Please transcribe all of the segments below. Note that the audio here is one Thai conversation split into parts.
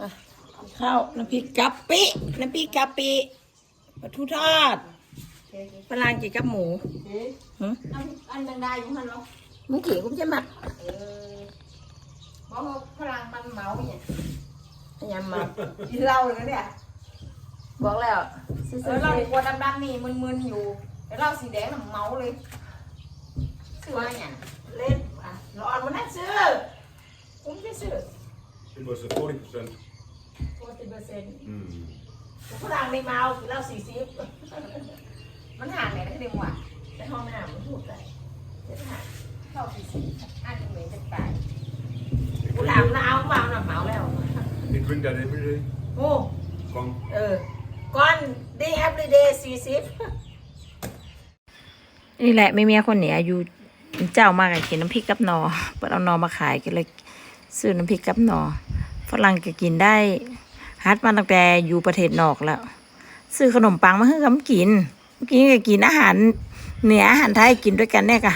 อะข้าวน้ำพริกกะปิน้ำพริกกะปิปลาทูทอดปลาลางกินกับหมูหึอันอันยังได้อยู่ฮันเนาะมึงเขียนกูจะหมักเออบอกว่าพลังมันเมาเนี่ยพยายามหมักกินเหล้าเลยนะเนี่ยบอกแล้วซื้อเออเราขวดดำๆนี่มึนๆอยู่แต่เราสีแดงน่ะเมาเลยซื้อมาเนี่ยเล่นอะร้อนมันน่าซื้อผมจะซื้อ It was a 40%. โปรตีนเปอร์เซ็นต์ Mm. ฝรั่งไม่เมากินเหล้าสี่สิบมันห่างไหนนะที่เดียวว่ะในห้องน้ำมันพูดไปเดี๋ยวหาเข้าสี่สิบอันเหมือนจะตายกูหลามหนาวเมาหนักเมาแล้ว You drink that every day? โอ้ Come. เออก่อน day every day สี่สิบนี่แหละไม่เมียคนเหนียอยู่เจ้ามากกินน้ำพริกกับหนอเปิดเอาหนอมาขายก็เลยซื้อน้ำพริกกับหนอฝรั่งก็กินได้ ฮัดมาตั้งแต่อยู่ประเทศนอกแล้ว ซื้อขนมปังมาให้เขากินกินก็กินอาหารเหนืออาหารไทยกินด้วยกันเนี่ยกะ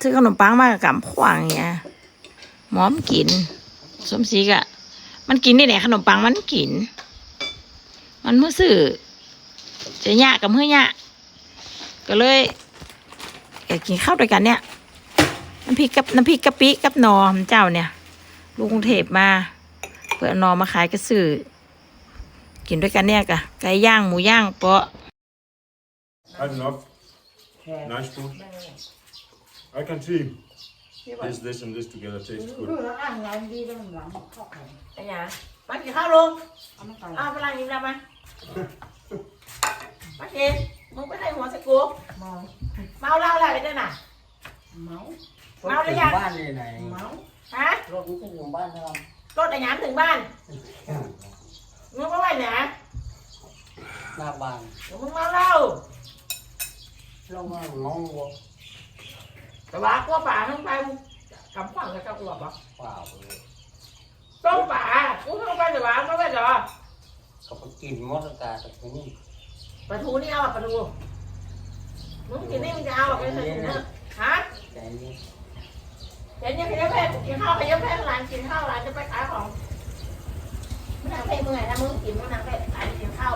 ซื้อขนมปังมากับกำขวางอย่างเงี้ยหมอมกิน สมศรีกะมันกินได้ไหนขนมปังมันกิน มันเมื่อซื้อจะยะกับเมื่อยะก็เลยอยากกินข้าวด้วยกันเนี่ยน้ำพริกกับน้ำพริกกะปิกับนอของเจ้าเนี่ยลูกกรุงเทพมา เพื่อเอาหนอมาขายกระสือกินด้วยกันเนี่ยกะไก่ย่างหมูย่างเปาะ Had enough. Nice food. I can see this, this, and this together taste ดู good. แล้วอ่างงานดีแล้วหลังเข้าไปไอ้หยามากินข้าวลงเอามาใส่อ้าวฝรั่งกินแล้วมามากินมึงไปให้หัวสกูเมาเมาเหล้าอะไรไปด้วยน่ะ เมาเมาหรือยังบ้านเลยไหนเมาฮะรถมันจะอยู่บ้านนะครับ รถไอ้หยามถึงบ้านมึงมาไว้ไหนหน้าบ้านมึงเมาเหล้าลงมาน้องวัวแต่ว่ากัวป่าทั้งไปมึงกำฝังกับกำหลบอะเปล่าเลยต้มป่ากูทั้งไปแต่ว่าไม่ไปแต่ว่าก็ไปกินมอสกาแต่ที่นี่ปลาทูนี่เอาอะปลาทูมึงกินนี่มึงจะเอาอะไปใส่ถุงเนอะฮะแต่อันนี้ เดี๋ยวเนี่ยขยับแพทย์กินข้าวขยับแพทย์ร้านกินข้าวร้านจะไปขายของมึงนั่งเพลมึงไงถ้ามึงกินมึงนั่งเพลร้านกินข้าว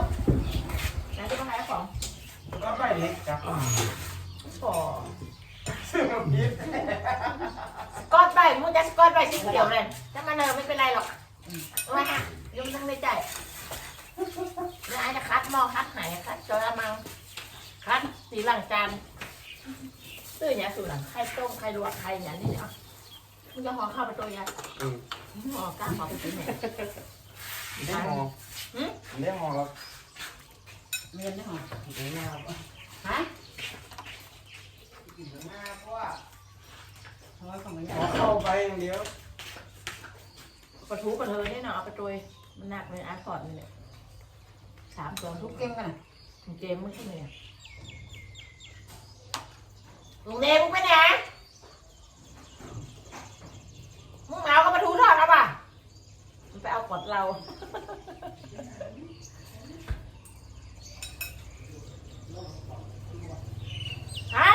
ร้านจะไปขายของก็ไปเล็กครับก่อสกอตไปมึงจะสกอตไปสีเขียวเลยถ้ามันเนอไม่เป็นไรหรอกเอาไว้ฮะยมทั้งในใจแล้วอาจจะคัดหม้อคัดไหนคัดจอยมังคัดสีหลังจานตื้อเนี่ยสูตรหลังไข่ต้มไข่ลวกไข่เนี่ยนี่เนาะ มึงจะห่อข้าวไปตัวใหญ่ห่อกล้าห่อไปตัวไหนได้มองหืมได้มองแล้วเรียนได้หรอได้ยาวฮะหน้าเพราะว่าเพราะว่าของมันพอเข้าไปอย่างเดียวปลาทูปลาเทยนี่เนาะเอาไปตัวมันหนักเลยอาร์ตพอร์ตนี่แหละสามตัวทุทุกกเก่งกันเกมไม่ใช่ไหมเนี่ยลุงเดมึงไปไหนมึงเอาก็มาทูทอดเอาป่ะมันไปเอากดเรา ฮะ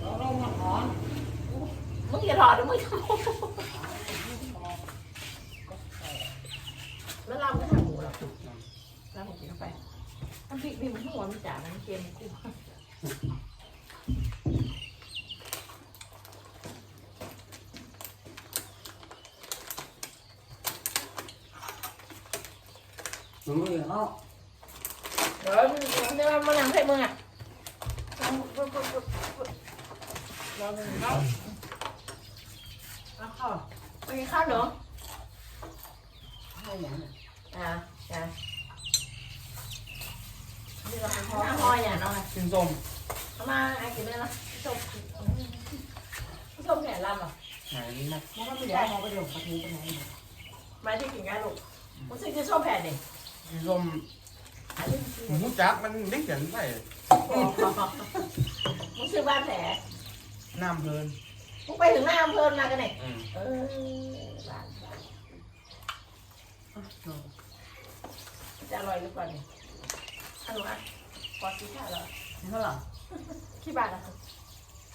เราลงมาขอ มึงอย่าถอดนะมึงแล้วเราไม่ทำหมูหรอกเราผมกินเข้าไปน้ำพริกนี่มั ไม่เขาเดี๋ยวมึงเดี๋ยวมานั่งให้มึงอะเราหนึ่งเข้าเอข้าไปกินข้าวเหรอให้อย่างนั้นอ่าจ้ะนี่เราเป็นพ่อพ่ออย่างน้องนะกินส้มเอามาไอ้กินได้ละส้มส้มแผ่นลำอะไหนนี่นะมันก็ไม่ได้มองไปหลงประตูไปไหนมาที่กินกันลูกมึงซื้อกินส้มแผ่นดิกินส้มส้มหมูจักมันเล็กอย่างไรมึงซื้อบ้านแผลน้ำเพลิน มึงไปถึงหน้าอำเภอมากันเนี่ยอืมเออบ้านบ้านจะอร่อยหรือเปล่าเนี่ยอันนู้นอะพอซื้อข้าวแล้วเท่าไหร่ที่บ้านนะครับ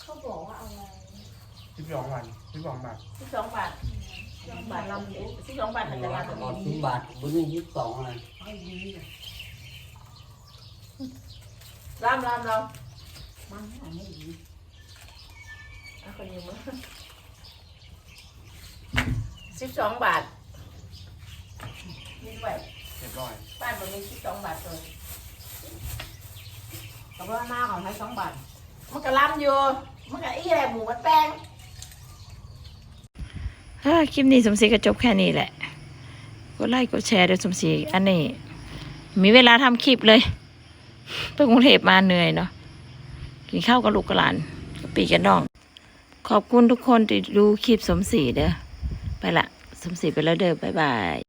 เขาบอกว่าเอาอะไรสิบสองวันสิบสองบาทที่สองบาทเสองบาทลำเด็กสิบสองบาทหันจะมาบตัวอนี้ดสิบบาทบุญนี่ยี่สิบสองเลยลำลำลมันอันนี้ดีำ เอาคนยืมมือสิบสองบาทนี่ไว้เรียบร้อยบ้านตรงนี้สิบสองบาทเลยกับว่าหน้าของไทยสองบาทมันก็ล้ำอยู่มันก็อีอะไรหมูมันแป้งเฮ้อคลิปนี้สมศรีก็จบแค่นี้แหละกดไลค์กดแชร์ด้วยสมศรีอันนี้ มีเวลาทำคลิปเลยไปกรุงเทพมาเหนื่อยเนาะกินข้าวกับลูกกับหลานกับปีกับน้อง ขอบคุณทุกคนที่ดูคลิปสมศรีเด้อไปละ สมศรีไปแล้วเด้อบ๊ายบาย